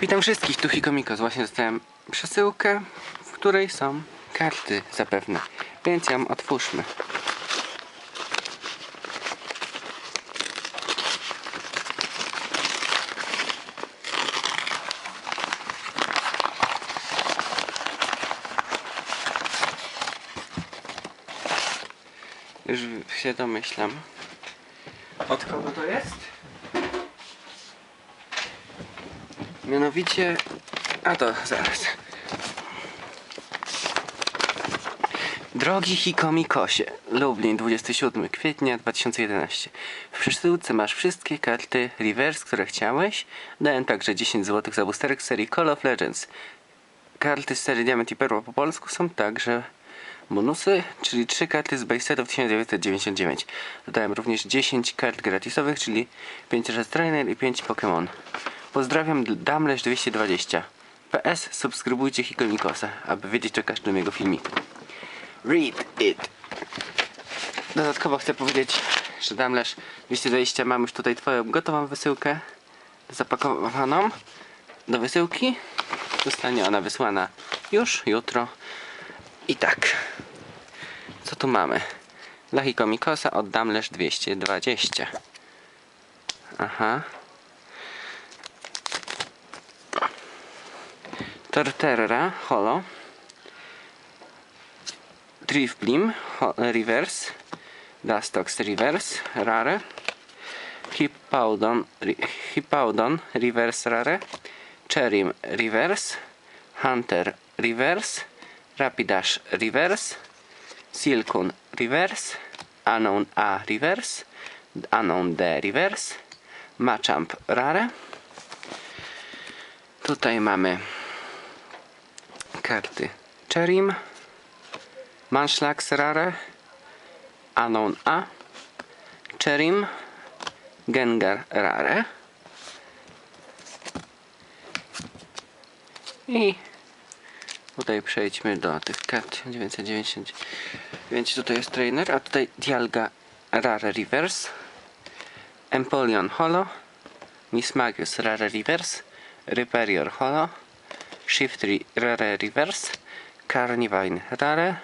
Witam wszystkich, tu Hikomikos. Właśnie dostałem przesyłkę, w której są karty zapewne. Więc ją otwórzmy. Już się domyślam. Od kogo to jest? Mianowicie... A to zaraz. Drogi Hikomikosie, Lublin, 27 kwietnia 2011. W przesyłce masz wszystkie karty reverse, które chciałeś. Dałem także 10 zł za boosterek serii Call of Legends. Karty z serii Diament i Perła po polsku są także bonusy, czyli 3 karty z Basesetów 1999. Dodałem również 10 kart gratisowych, czyli 5 razy Trainer i 5 Pokémon. Pozdrawiam Damleś 220. PS subskrybujcie Hikomikosa, aby wiedzieć o każdym jego filmiku. Read it. Dodatkowo chcę powiedzieć, że Damleż 220 mam już tutaj twoją gotową wysyłkę zapakowaną do wysyłki. Zostanie ona wysłana już jutro. I tak. Co tu mamy? Dla Hikomikosa od Damleż 220. Aha. Torterra Holo. Drifblim ho- Reverse. Dustox Reverse Rare. Hippowdon, Hippowdon Reverse Rare. Cherim Reverse. Hunter Reverse. Rapidash Reverse. Silkun Reverse. Unknown A Reverse. Unknown D Reverse. Machamp Rare. Tutaj mamy karty Cherim. Rare. Unknown A. Cherim. Gengar Rare. I tutaj przejdźmy do tych kart 999. Tutaj jest trainer, a tutaj Dialga Rare Reverse. Empoleon Holo. Miss Magius Rare Reverse. Riperior Holo. Shiftry Rare Reverse. Carnivine Rare.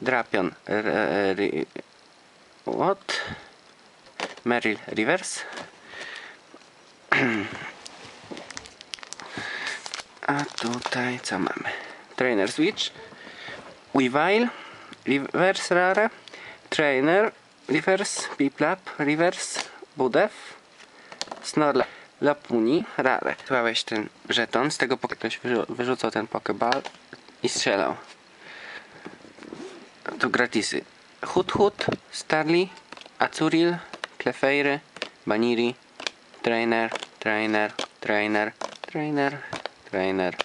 Drapion Rare. What? Meryl Reverse. A tutaj co mamy? Trainer Switch. Weavile. Reverse Rare. Trainer. Reverse. Piplap. Reverse. Budef. Snorla. Lapuni. Rare. Słałeś ten żeton. Z tego ktoś wyrzu- wyrzucał ten pokeball i strzelał. Tu gratisy. Hut Hut. Starly. Azuril. Clefairy. Baniri. Trainer. Trainer. Trainer. Trainer. Trainer.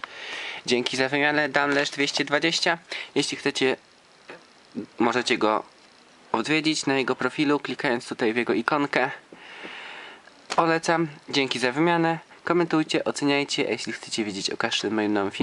Dzięki za wymianę Damleż 220. Jeśli chcecie, możecie go odwiedzić na jego profilu, klikając tutaj w jego ikonkę. Polecam. Dzięki za wymianę. Komentujcie, oceniajcie, a jeśli chcecie wiedzieć o każdym moim nowym filmie,